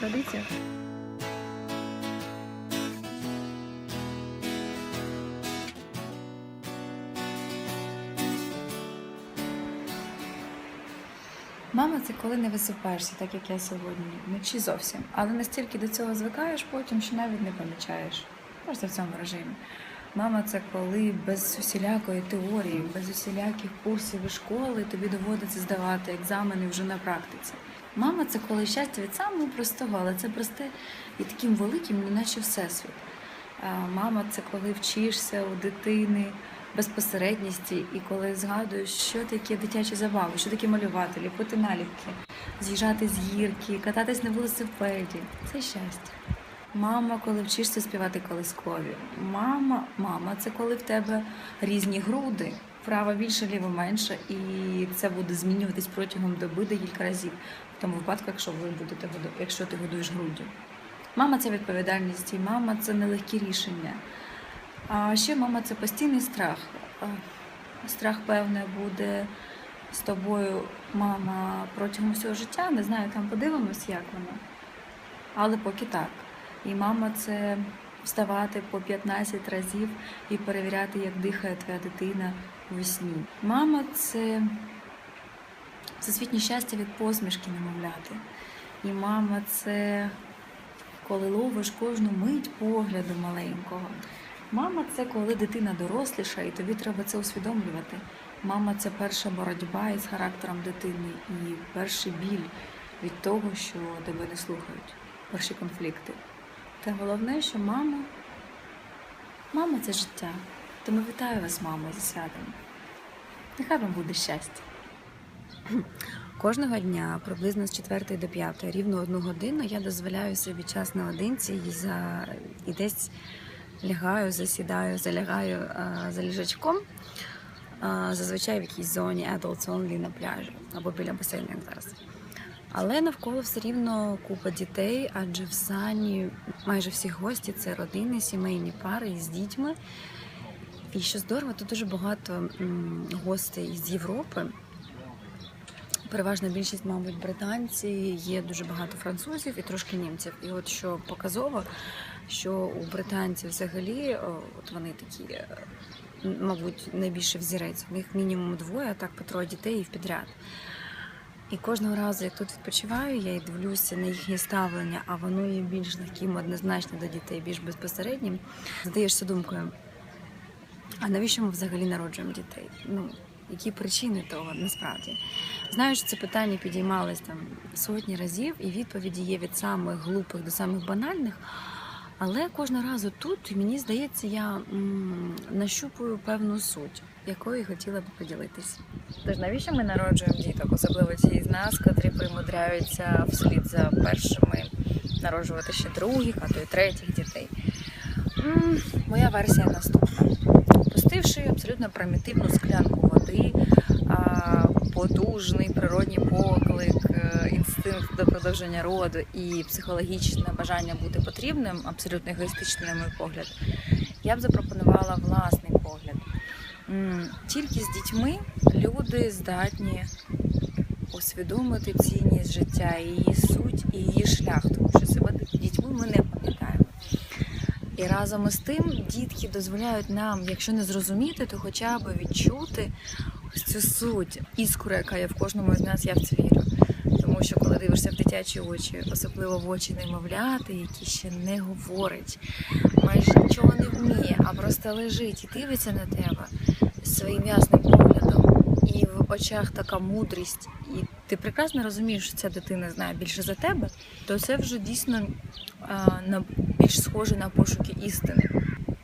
традиціях. Мама, це коли не висипаєшся, так як я сьогодні, вночі зовсім. Але настільки до цього звикаєш потім, що навіть не помічаєш. Просто в цьому режимі. Мама, це коли без усілякої теорії, без усіляких курсів і школи тобі доводиться здавати екзамени вже на практиці. Мама, це коли щастя від самого простого, але це просте і таким великим, неначе всесвіт. Мама, це коли вчишся у дитини безпосередністі, і коли згадуєш, що таке дитячі забави, що таке малювати, ліпити наліпки, з'їжджати з гірки, кататись на велосипеді. Це щастя. Мама, коли вчишся співати колискові. Мама, мама, це коли в тебе різні груди, права більше, ліва менше, і це буде змінюватись протягом доби декілька разів. В тому випадку, якщо ви будете якщо ти годуєш груддю. Мама це відповідальність, і мама це нелегкі рішення. А ще мама це постійний страх. Страх, певне, буде з тобою мама протягом всього життя. Не знаю, там подивимось, як воно. Але поки так. І мама це вставати по 15 разів і перевіряти, як дихає твоя дитина у сні. Мама це всесвітнє щастя від посмішки немовляти. І мама це коли ловиш кожну мить погляду маленького. Мама це коли дитина доросліша, і тобі треба це усвідомлювати. Мама це перша боротьба із характером дитини і перший біль від того, що тебе не слухають, перші конфлікти. Та головне, що мама, мама це життя. Тому вітаю вас, мамо, зі святом. Нехай вам буде щастя. Кожного дня, приблизно з 4 до 5, рівно одну годину, я дозволяю собі час наодинці і, за... і десь лягаю, засідаю, залягаю а, за ліжачком, а, зазвичай в якійсь зоні adults only на пляжі або біля басейну, як зараз. Але навколо все рівно купа дітей, адже в сані майже всі гості це родини, сімейні пари із дітьми. І що здорово, тут дуже багато гостей з Європи. Переважна більшість, мабуть, британці, є дуже багато французів і трошки німців. І от що показово, що у британців взагалі, от вони такі, е, мабуть, найбільше взірець. У них мінімум двоє, а так по троє дітей і в підряд. І кожного разу, як тут відпочиваю, я і дивлюся на їхнє ставлення, а воно є більш таким однозначно до дітей, більш безпосереднім. Задаєшся думкою, а навіщо ми взагалі народжуємо дітей? Ну, які причини того насправді? Знаю, що це питання підіймалось там сотні разів, і відповіді є від самих глупих до самих банальних. Але кожного разу тут мені здається, я м, нащупую певну суть, якою хотіла би поділитися. Тож навіщо ми народжуємо діток, особливо ті з нас, котрі примудряються вслід за першими народжувати ще других, а то й третіх дітей? Моя версія наступна: пустивши абсолютно примітивну склянку води, потужний природній поклик, е, інстинкт до продовження роду і психологічне бажання бути потрібним, абсолютно егоїстичний, на мій погляд, я б запропонувала власний погляд. Тільки з дітьми люди здатні усвідомити цінність життя, її суть і її шлях, тому що себе дітьми ми не пам'ятаємо. І разом із тим дітки дозволяють нам, якщо не зрозуміти, то хоча б відчути цю суть, іскру, яка є в кожному з нас, я в це вірю. Тому що коли дивишся в дитячі очі, особливо в очі немовляти, які ще не говорить, майже нічого не вміє, а просто лежить і дивиться на тебе своїм ясним поглядом, і в очах така мудрість, і ти прекрасно розумієш, що ця дитина знає більше за тебе, то це вже дійсно на більш схоже на пошуки істини.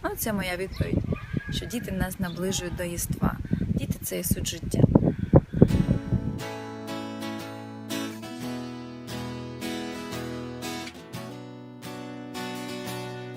Ну, це моя відповідь, що діти нас наближують до єства. Діти це і суть життя.